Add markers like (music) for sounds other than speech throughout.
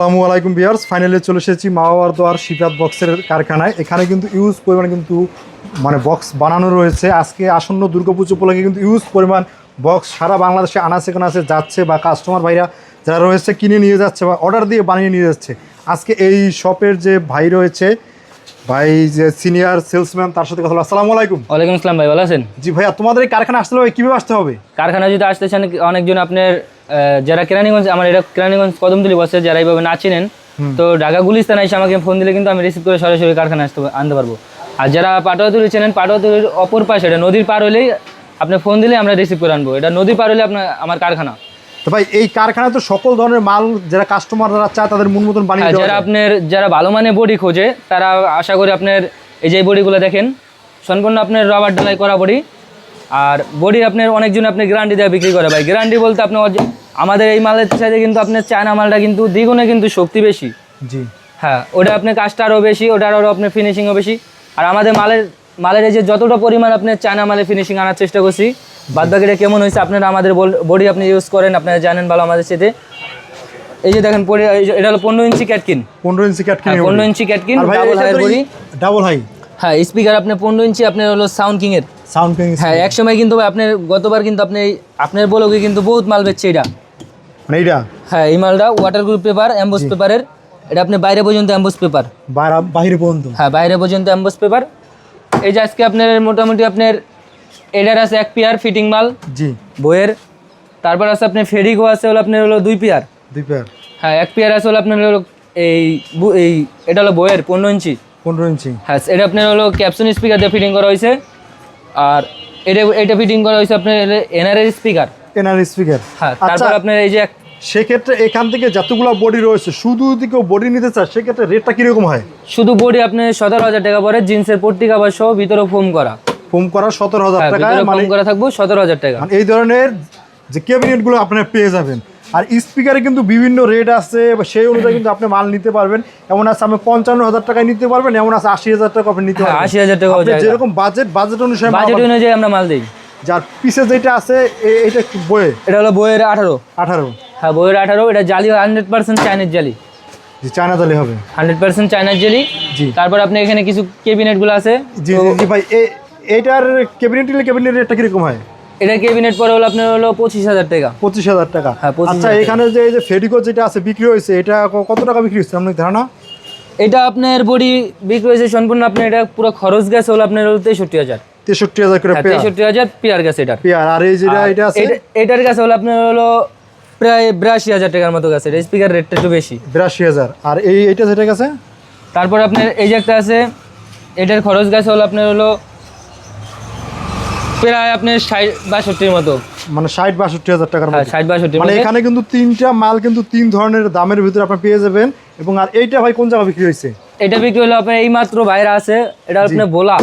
আসসালামু আলাইকুম বিয়ার্স ফাইনালি চলে এসেছি মা মাওয়ার দোয়ার শিপাত বক্সের কারখানায়। এখানে কিন্তু ইউজ পরিমাণ কিন্তু মানে বক্স বানানো রয়েছে। আজকে আসন্ন দুর্গাপুজো উপলক্ষে কিন্তু ইউজ পরিমাণ বক্স সারা বাংলাদেশে আনাচে কানাচে যাচ্ছে বা কাস্টমার ভাইরা যারা রয়েছে কিনে নিয়ে যাচ্ছে বা অর্ডার দিয়ে বানিয়ে নিয়ে যাচ্ছে। আজকে এই শপের যে ভাই রয়েছে ভাই যে সিনিয়র সেলসম্যান তার সাথে কথা বলা আসসালামু আলাইকুম। ওয়ালাইকুম আসসালাম ভাই ভালো আছেন? জি ভাইয়া তোমাদের এই কারখানা আসতে হবে? কীভাবে আসতে হবে কারখানা যদি আসতে চান অনেকজন আপনার যারা কেরানীগঞ্জ আমার এটা কেরানীগঞ্জ কদমতলি বসে যারা এইভাবে না চিনেন তো ঢাকা গুলিস্তান এসে আমাকে ফোন দিলে কিন্তু আমি রিসিভ করে সরাসরি কারখানা আসতে আনতে পারব। আর যারা পাটোয়াতুলি চেনেন পাটোয়াতুলির অপর পাশে এটা নদীর পার হলেই আপনি ফোন দিলে আমরা রিসিভ করে আনব। এটা নদীর পার হলে আপনার আমার কারখানা। তো ভাই এই কারখানায় তো সকল ধরনের মাল যারা কাস্টমার যারা চায় তাদের মন মতন বানিয়ে যারা আপনার যারা ভালো মানে বডি খোঁজে তারা আশা করি আপনার এই যে বডিগুলো দেখেন সম্পূর্ণ আপনার রবার ডালাই করা বডি। আর বডি আপনার অনেকজন আপনি গ্যারান্টি দেওয়া বিক্রি করে। ভাই গ্যারান্টি বলতে আপনি আমাদের এই মালের চাইতে কিন্তু আপনার চায়না মালটা কিন্তু দ্বিগুণে কিন্তু শক্তি বেশি। জি। হ্যাঁ ওটা আপনার কাজটা আরও বেশি ওটার আরও আপনার ফিনিশিংও বেশি। আর আমাদের মালের মালের এই যে যতটা পরিমাণ আপনার চায়না মালের ফিনিশিং আনার চেষ্টা করছি বাদ বাকিটা কেমন হয়েছে আপনারা আমাদের বডি আপনি ইউজ করেন আপনারা জানেন ভালো আমাদের সাথে এই যে দেখেন পরে এটা হলো পনেরো ইঞ্চি ক্যাটকিন পনেরো ইঞ্চি ক্যাট হ্যাঁ পনেরো ইঞ্চি ক্যাটকিন ডাবল হাইয়ের বডি। ডাবল হাই হ্যাঁ স্পিকার আপনার পনেরো ইঞ্চি আপনার হলো সাউন্ড কিং এর। সাউন্ড কিং হ্যাঁ এক সময় কিন্তু আপনার গতবার কিন্তু আপনি আপনার বলকে কিন্তু বহুত মাল বেচছে এটা। মানে এইটা? হ্যাঁ এই মালটা ওয়াটার গ্রুপ পেপার অ্যাম্বোস পেপারের এটা আপনি বাইরে পর্যন্ত অ্যাম্বোস পেপার বাইরে পর্যন্ত? হ্যাঁ বাইরে পর্যন্ত অ্যাম্বোস পেপার এই যে আজকে আপনার মোটামুটি আপনার এটার আছে এক পেয়ার ফিটিং মাল জি। বইয়ের। তারপর আছে আপনার ফেরিগো আছে হলো আপনার হলো দুই পেয়ার। দুই পেয়ার? হ্যাঁ এক পেয়ার আছে হলো আপনার হলো এই এই এটা হলো বইয়ের পনেরো ইঞ্চি। পনেরো ইঞ্চি। হ্যাঁ এটা আপনার হলো ক্যাপসন স্পিকার দিয়ে ফিটিং করা হয়েছে। আর এটা এটা ফিটিং করা হয়েছে আপনার এনআরএর স্পিকার এনআর স্পিকার হ্যাঁ আচ্ছা। তারপর আপনার এই যে সেক্ষেত্রে এখান থেকে যতগুলো বডি রয়েছে শুধু যদি কেউ বডি নিতে চায় সেক্ষেত্রে রেটটা কীরকম হয়? শুধু বডি আপনি সতেরো হাজার টাকা পরে জিন্সের পট্টি কাবার সহ ভিতরে ফোম করা। ফোম করা সতেরো হাজার হ্যাঁ টাকা মানে ফোম করা থাকব সতেরো হাজার টাকা। মানে এই ধরনের যে ক্যাবিনেটগুলো আপনারা পেয়ে যাবেন আর স্পিকারে কিন্তু বিভিন্ন রেট আছে সেই অনুযায়ী কিন্তু আপনি মাল নিতে পারবেন। এমন আছে আপনি পঞ্চান্ন হাজার টাকায় নিতে পারবেন এমন আছে আশি হাজার টাকা আপনি নিতে হ্যাঁ পারবেন। আশি হাজার টাকা যেরকম বাজেট বাজেট অনুসারে বাজেট। অনুযায়ী আমরা মাল দিই। যার পিছে যেটা আছে এ- এটা একটু বয়ে এটা হলো বইয়ের আঠারো। আঠারো। হ্যাঁ বইয়ের আঠারো এটা জালি হান্ড্রেড পার্সেন্ট চাইনিজ জালি। জি চায়না তালে হবে। হান্ড্রেড পার্সেন্ট চাইনিজ জালি। জি। তারপর আপনি এখানে কিছু কেবিনেটগুলো আছে। জি জি ভাই এইটার ক্যাবিনেট ক্যাবিনেট রেটটা কীরকম হয়? এটা কেবিনেট পরে হলো আপনার হলো পঁচিশ হাজার টাকা। পঁচিশ হাজার টাকা। হ্যাঁ, 25,000 আচ্ছা এখানে যে এই যে ফেডিকো যেটা আছে বিক্রি হয়েছে এটা কত টাকা বিক্রি হচ্ছে? আপনার ধারণা? এটা আপনার বডি বিক্রি হয়েছে সম্পূর্ণ আপনার এটা পুরো খরচ গ্যাস হলো আপনার হলো তেষট্টি হাজার। তেষট্টি হাজার করে পেয়ার। তেষট্টি হাজার পেয়ার গেছে এটা পেয়ার আর এই যেটা এটা আছে? এটার কাছে হলো আপনার হলো প্রায় বিরাশি হাজার টাকার মতো গেছে এটা স্পিকার রেটটা একটু বেশি। বিরাশি হাজার। আর এই এইটা যেটা গেছে তারপর আপনার এই যে একটা আছে এটার খরচ গেছে হলো আপনার হলো প্রায় আপনার ষাট বাষট্টির মতো। মানে ষাট বাষট্টি হাজার টাকার হ্যাঁ ষাট বাষট্টির মানে এখানে কিন্তু তিনটা মাল কিন্তু তিন ধরনের দামের ভিতরে আপনার পেয়ে যাবেন। এবং আর এইটা ভাই কোন জায়গায় বিক্রি হয়েছে? এটা বিক্রি হলো আপনার এই মাত্র বাইরে আছে এটা আপনার বোলা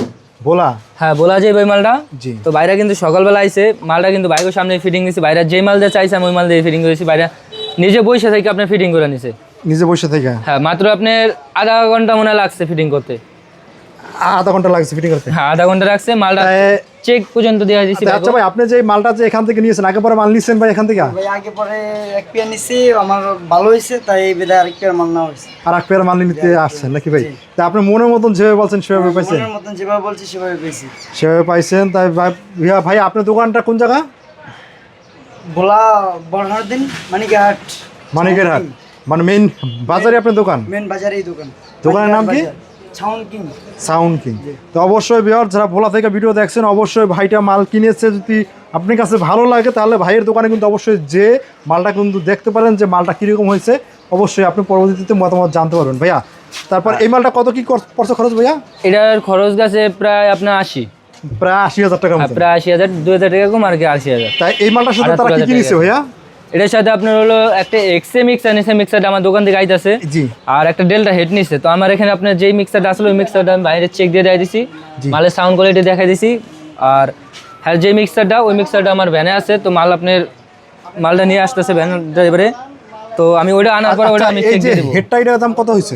ভোলা? হ্যাঁ বোলা যে ওই মালটা জি। তো বাইরে কিন্তু সকালবেলা আইছে মালটা কিন্তু বাইরের সামনে ফিটিং দিয়েছি বাইরে যে মাল দিয়ে চাইছে আমি ওই মাল দিয়ে ফিটিং করেছি। বাইরে নিজে বসে থেকে আপনার ফিটিং করে নিছে। নিজে বসে থেকে? হ্যাঁ মাত্র আপনার আধা ঘণ্টা মনে লাগছে ফিটিং করতে। আধা ঘণ্টা লাগছে ফিটিং করতে? হ্যাঁ আধা ঘণ্টা লাগছে মালটা চেক পর্যন্ত দেওয়া দিয়েছি আচ্ছা ভাই আপনি যে মালটা যে এখান থেকে নিয়েছেন আগে পরে মাল নিয়েছেন ভাই এখান থেকে? ভাই আগে পরে এক পেয়ার নিছি আমার ভালো হয়েছে তাই এই বেদা আরেক পেয়ার মাল নেওয়া হয়েছে। আর এক পেয়ার মাল নিতে আসছেন নাকি ভাই? তা আপনি মনের মতন যেভাবে বলছেন সেভাবে পাইছেন। মনের মতন যেভাবে বলছি সেভাবে পেয়েছি সেভাবে পাইছেন তাই ভাই ভাইয়া, ভাই আপনার দোকানটা কোন জায়গা? ভোলা বড়হাট দিন মানিকহাট। মানিকের হাট মানে মেইন বাজারে আপনার দোকান? মেন বাজারেই দোকান। দোকানের নাম কি? সাউন্ড কিং তো অবশ্যই বিহার যারা ভোলা থেকে ভিডিও দেখছেন অবশ্যই ভাইটা মাল কিনেছে। যদি আপনার কাছে ভালো লাগে তাহলে ভাইয়ের দোকানে কিন্তু অবশ্যই যে মালটা কিন্তু দেখতে পারেন যে মালটা কীরকম হয়েছে অবশ্যই আপনি পরবর্তীতে মতামত জানতে পারবেন। ভাইয়া তারপর এই মালটা কত কি খরচ- খরচ ভাইয়া? এটার খরচ গেছে প্রায় আপনার আশি। প্রায় আশি হাজার হ্যাঁ, প্রায় আশি হাজার দু হাজার টাকা কম আর কি আশি হাজার। তাই এই মালটার সাথে তারা কি আটাত্তর কি হাজার নিছে টাকা। ভাইয়া? এটার সাথে আপনার হলো একটা এক্সএ মিক্সার নিছে মিক্সারটা আমার দোকান থেকে আইতাছে। জি। আর একটা ডেল্টা হেড নিছে। তো আমার এখানে আপনার যেই মিক্সারটা আসলে ওই মিক্সারটা আমি বাইরে চেক দিয়ে দেয় দিছি মালের সাউন্ড কোয়ালিটি দেখাই দিছি আর হ্যাঁ যে মিক্সারটা ওই মিক্সারটা আমার ভ্যানে আছে। তো মাল আপনার মালটা নিয়ে আসতেছে ভ্যান ড্রাইভারে তো আমি ওইটা আনার পর ওইটা আমি আচ্ছা, চেক দিয়ে দেবো। হেডটা এটার দাম কত হয়েছে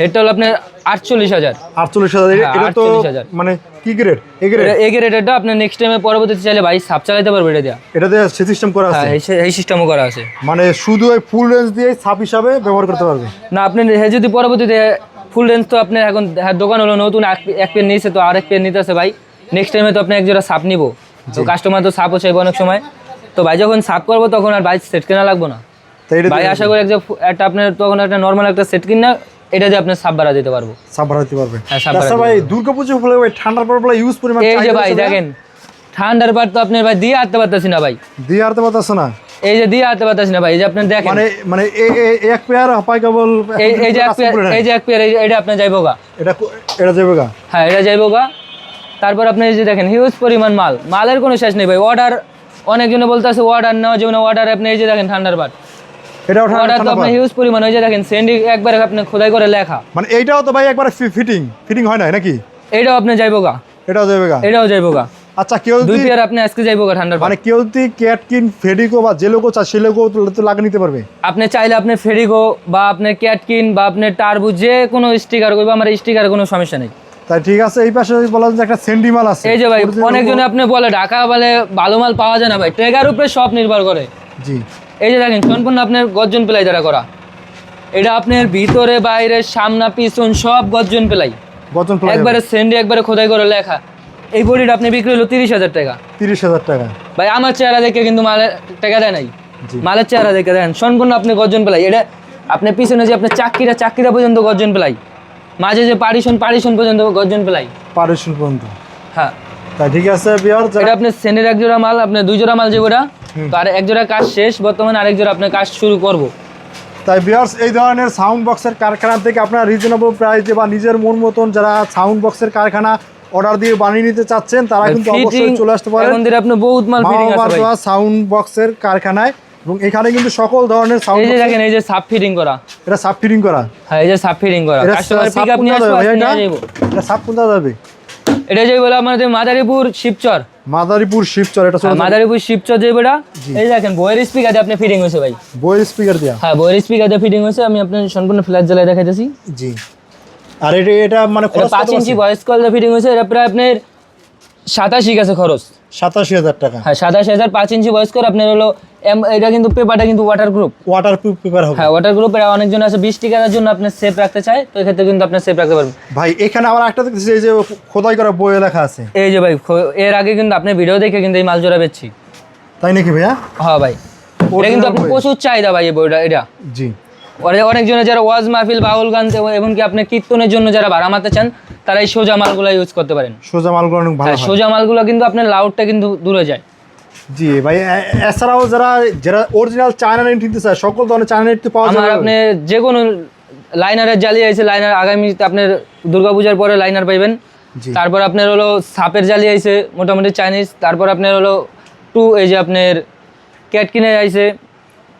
হেডটা হলো আপনার আটচল্লিশ হাজার। আটচল্লিশ হাজার। এ- হ্যাঁ, এটা তো মানে কি গ্রেড এ গ্রেড এ গ্রেডেরটা আপনার নেক্সট টাইমে পরবর্তীতে চাইলে ভাই সাপ চালাতে পারবে এটা দিয়া। এটাতে সিস্টেম করা আছে? হ্যাঁ এই সিস্টেমও করা আছে। মানে শুধু ওই ফুল রেঞ্জ দিয়ে সাপ হিসাবে ব্যবহার করতে পারবে? না আপনি যদি পরবর্তীতে ফুল রেঞ্জ তো আপনার এখন হ্যাঁ, দোকান হলো নতুন এক- এক পেন নিয়েছে তো আরেক পেন নিতেছে ভাই। নেক্সট টাইমে তো আপনি এক জোড়া সাপ নিবো। তো কাস্টমার তো সাপও চাইব অনেক সময়। তো ভাই যখন সাপ করব তখন আর ভাই সেট কেনা লাগবো না। ভাই আশা করি একটা আপনার তখন একটা নর্মাল একটা সেট কিনা এটা দিয়ে আপনার সাপ বাড়া দিতে পারব। সাপ বাড়াতে পারবে। হ্যাঁ, বাড়াতে ভাই দুর্গাপুজো বলে ওই ঠান্ডার পর ইউজ পরিমাণ এই যে ভাই দেখেন ঠান্ডার পার তো আপনার ভাই দিয়ে আনতে পারতেছি না ভাই। দিয়ে আরতে পারতেছ না? এই যে দিয়ে আনতে পারতেছি না ভাই এই যে আপনি দেখেন। মানে মানে এক পেয়ার হাপাই কেবল এই যে এক পেয়ার এই যে এক পেয়ার এটা আপনার যাইবো গা। এটা এটা যাবে গা? হ্যাঁ এটা যাইবো গা। তারপর আপনি এই যে দেখেন হিউজ পরিমাণ মাল। মালের কোনো শেষ নেই ভাই অর্ডার অনেকজনে বলতে আছে অর্ডার নেওয়ার জন্য অর্ডার আপনি এই যে দেখেন ঠান্ডার পাট এটা অর্ডার তো আপনার হিউজ পরিমাণ ওই যে দেখেন সেন্ডি একবারে আপনি খোদাই করে লেখা। মানে এইটাও তো ভাই একবার ফিটিং ফিটিং হয় না নাকি? এটাও আপনি এটাও এটাও আচ্ছা কেউ দুই পেয়ার আপনি আজকে যাইবো ঠান্ডার মানে কেউ যদি ক্যাটকিন ফেডিকো বা যে লোকও চায় সে লোকও তো- লাগিয়ে নিতে পারবে। আপনি চাইলে আপনি ফেরিগো বা আপনার ক্যাটকিন বা টারবু যে কোনো স্টিকার করবে আমার স্টিকার কোনো সমস্যা নেই। তাই ঠিক আছে এই পাশে বলা যায় একটা সেন্ডি মাল আছে। এই যে ভাই অনেকজনে আপনি বলে ঢাকা বলে ভালো মাল পাওয়া যায় না ভাই। ট্রেগার উপরে সব নির্ভর করে। জি। এই যে দেখেন সম্পূর্ণ আপনার গর্জন পেলাই দ্বারা করা। এটা আপনার ভিতরে বাইরে সামনা পিছন সব গর্জন পেলাই। গজন প্লাই একবারে সেন্ডি একবারে খোদাই করে লেখা। এই বডিটা আপনি বিক্রি হলো তিরিশ হাজার টাকা। তিরিশ হাজার টাকা। ভাই আমার চেহারা দেখে কিন্তু মালের টাকা দেয় নাই। জি। মালের চেহারা দেখে দেন সম্পূর্ণ আপনি গর্জন পেলাই। এটা আপনার পিছনে যে আপনার চাকরিরা চাকরিরা পর্যন্ত গর্জন পেলাই। মাঝে যে পারিশন পারিশন পর্যন্ত গর্জন পেলাই। পারেশন পর্যন্ত। হ্যাঁ। তাই ঠিক আছে বিয়ার এটা আপনার সেন্ডের এক জোড়া মাল আপনার দুই জোড়া মাল যেগুলা তো আর এক জোড়া কাজ শেষ বর্তমানে আরেক জোড়া আপনার কাজ শুরু করব। তাই বিয়ার্স এই ধরনের সাউন্ড বক্সের কারখানা থেকে আপনারা রিজনেবল প্রাইসে বা নিজের মন মতন যারা সাউন্ড বক্সের কারখানা অর্ডার দিয়ে বানিয়ে নিতে চাচ্ছেন তারা কিন্তু অবশ্যই চলে আসতে পারেন। এখন আপনি বহুত মাল ফিটিং আছে ভাই। সাউন্ড বক্সের কারখানায় এবং এখানে কিন্তু সকল ধরনের সাউন্ড এই যে দেখেন এই যে সাব ফিটিং করা। এটা সাব ফিটিং করা। হ্যাঁ এই যে সাব ফিটিং করা। কাস্টমার পিক আপ নিয়ে কোনটা আসব এটা? সাব কোনটা যাবে এটা যে বলে আমাদের মাদারীপুর শিবচর। মাদারীপুর শিবচর এটা হ্যাঁ, মাদারীপুর শিবচর যে বেটা এই দেখেন বইয়ের স্পিকার দিয়ে আপনি ফিটিং হয়েছে ভাই। বইয়ের স্পিকার দিয়া? হ্যাঁ বইয়ের স্পিকার দিয়ে ফিটিং হয়েছে আমি আপনার সম্পূর্ণ ফ্ল্যাট জ্বালায় দেখাইতেছি। জি। আর এটা এটা মানে এটা পাঁচ ইঞ্চি ভয়েস কল দিয়ে ফিটিং হয়েছে এটা প্রায় আপনার সাতাশি গেছে খরচ। সাতাশি হাজার টাকা। হ্যাঁ সাতাশি হাজার পাঁচ ইঞ্চি কল আপনার হলো এম- এটা কিন্তু পেপারটা কিন্তু water group water proof paper হবে। হ্যাঁ ওয়াটার গ্রুপ এটা অনেকজন আছে বিশ টিকার জন্য আপনি সেফ রাখতে চায় তো এক্ষেত্রে কিন্তু আপনি সেফ রাখতে পারবেন। ভাই এখানে আবার একটা দেখতেছি এই যে খোদাই করা বইয়ে লেখা আছে। এই যে ভাই এর আগে কিন্তু আপনি ভিডিও দেখে কিন্তু এই মাল জোড়া বেচছি। তাই নাকি ভাইয়া? হ্যাঁ ভাই এটা কিন্তু আপনি প্রচুর চাহিদা ভাই এই বইটা এটা। জি। অনেকজনে যারা ওয়াজ মাহফিল বাউল গান এবং এমনকি আপনি কীর্তনের জন্য যারা ভাড়া চান তারা এই সোজা মালগুলো ইউজ করতে পারেন। সোজা মালগুলো অনেক ভালো হ্যাঁ সোজা মালগুলো কিন্তু আপনার লাউডটা কিন্তু দূরে যায়। জি ভাই এছাড়াও যারা যারা অরিজিনাল চায়না নেট নিতে চায় সকল ধরনের চায়না নেট পাওয়া যায় আপনি যে কোনো লাইনারের জালি আছে লাইনার আগামী আপনার দুর্গাপূজার পরে লাইনার পাইবেন। তারপর আপনার হলো সাপের জালি আইছে মোটামুটি চাইনিজ তারপর আপনার হলো টু এই যে আপনার ক্যাটকিনে আইছে।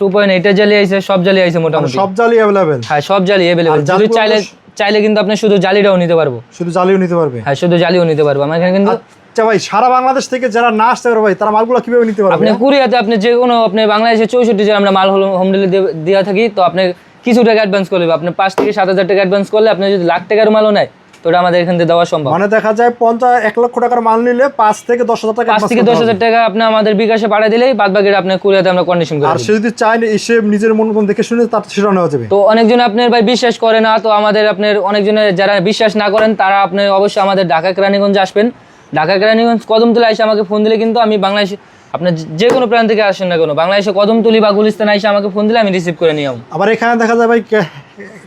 টু পয়েন্ট এইটের জালি আইছে সব জালি আইছে মোটামুটি। সব জালি অ্যাভেলেবেল হ্যাঁ সব জালি অ্যাভেলেবল যদি চাইলে চাইলে কিন্তু আপনি শুধু জালিটাও নিতে পারব। শুধু জালিও নিতে পারবে? হ্যাঁ শুধু জালিও নিতে পারব। আমার এখানে কিন্তু আচ্ছা ভাই সারা বাংলাদেশ থেকে যারা না আসতে পারবে ভাই তারা মালগুলো কীভাবে নিতে পারবে? আপনি কুরিয়াতে আপনি যে কোনো আপনি বাংলাদেশে চৌষট্টি যে আমরা মাল হোম ডেলিভারি দেওয়া থাকি তো আপনি কিছু টাকা অ্যাডভান্স করলে আপনি পাঁচ থেকে সাত হাজার টাকা অ্যাডভান্স করলে আপনি যদি লাখ টাকার মালও নেয় তো ওটা আমাদের এখান থেকে দেওয়া সম্ভব। মানে দেখা যায় পঞ্চাশ এক লক্ষ টাকার মাল নিলে পাঁচ থেকে দশ হাজার টাকা পাঁচ থেকে দশ হাজার টাকা আপনি আমাদের বিকাশে পাঠিয়ে দিলেই বাদ বাকিটা আপনার কুরিয়াতে আমরা কন্ডিশন করে আর। সে যদি চায় এসে নিজের মন মতন দেখে শুনে তার সেটা নেওয়া যাবে। তো অনেকজন আপনার ভাই বিশ্বাস করে না তো আমাদের আপনার অনেকজনের যারা বিশ্বাস না করেন তারা আপনি অবশ্যই আমাদের ঢাকা কেরানীগঞ্জে আসবেন। ঢাকা কেরানীগঞ্জ কদমতলা এসে আমাকে ফোন দিলে কিন্তু আমি বাংলাদেশ আপনার যে- কোনো প্রান্ত থেকে আসেন না কোনো বাংলাদেশে কদমতলি বা গুলিস্তান এসে আমাকে ফোন দিলে আমি রিসিভ করে নিয়ে যাব। আবার এখানে দেখা যায় ভাই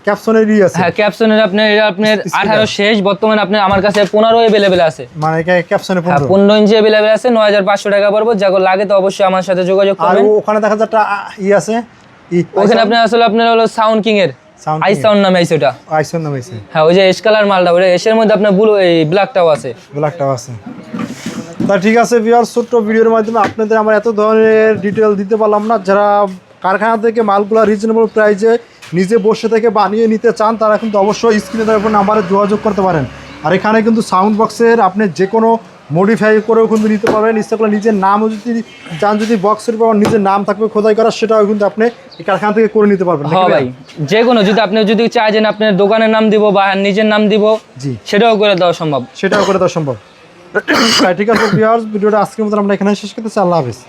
ক্যাপশনের ই আছে। হ্যাঁ ক্যাপশনের আপনার এটা আপনার Sticker। আঠারো শেষ বর্তমানে আপনার আমার কাছে আছে। মানে ক্যাপশনে হ্যাঁ ইঞ্চি আছে নয় হাজার পাঁচশো টাকা পড়ব যাকে লাগে তো অবশ্যই আমার সাথে যোগাযোগ আর করবেন। ওখানে দেখা একটা ই আছে ওখানে আপনার আসলে আপনার হলো সাউন্ড কিং এর Sound আই সাউন্ড নামে আইছে ওটা। নাম হ্যাঁ ওই যে এস কালার মালটা ওটা এসের মধ্যে আপনার ব্লু এই ব্ল্যাকটাও আছে। ব্ল্যাকটাও আছে। তা ঠিক আছে ছোট্ট ভিডিওর মাধ্যমে আপনাদের আমরা এত ধরনের ডিটেল দিতে পারলাম না। যারা কারখানা থেকে মালগুলো রিজনেবল প্রাইসে নিজে বসে থেকে বানিয়ে নিতে চান তারা কিন্তু অবশ্যই স্ক্রিনে দেওয়ার উপর নাম্বারে যোগাযোগ করতে পারেন। আর এখানে কিন্তু সাউন্ড বক্সের আপনি যে কোনো মডিফাই করেও কিন্তু নিতে পারবেন। ইচ্ছা করলে নিজের নামও যদি চান যদি বক্সের পর নিজের নাম থাকবে খোদাই করা সেটাও কিন্তু আপনি এই কারখানা থেকে করে নিতে পারবেন। হ্যাঁ ভাই? ভাই যে কোনো যদি আপনি যদি চাই যে আপনার দোকানের নাম দিব বা নিজের নাম দিব জি। সেটাও করে দেওয়া সম্ভব। সেটাও করে দেওয়া সম্ভব। (coughs) ঠিক আছে ভিউয়ার্স ভিডিওটা আজকের মতো আমরা এখানে শেষ করতেছি। আল্লাহ হাফিজ।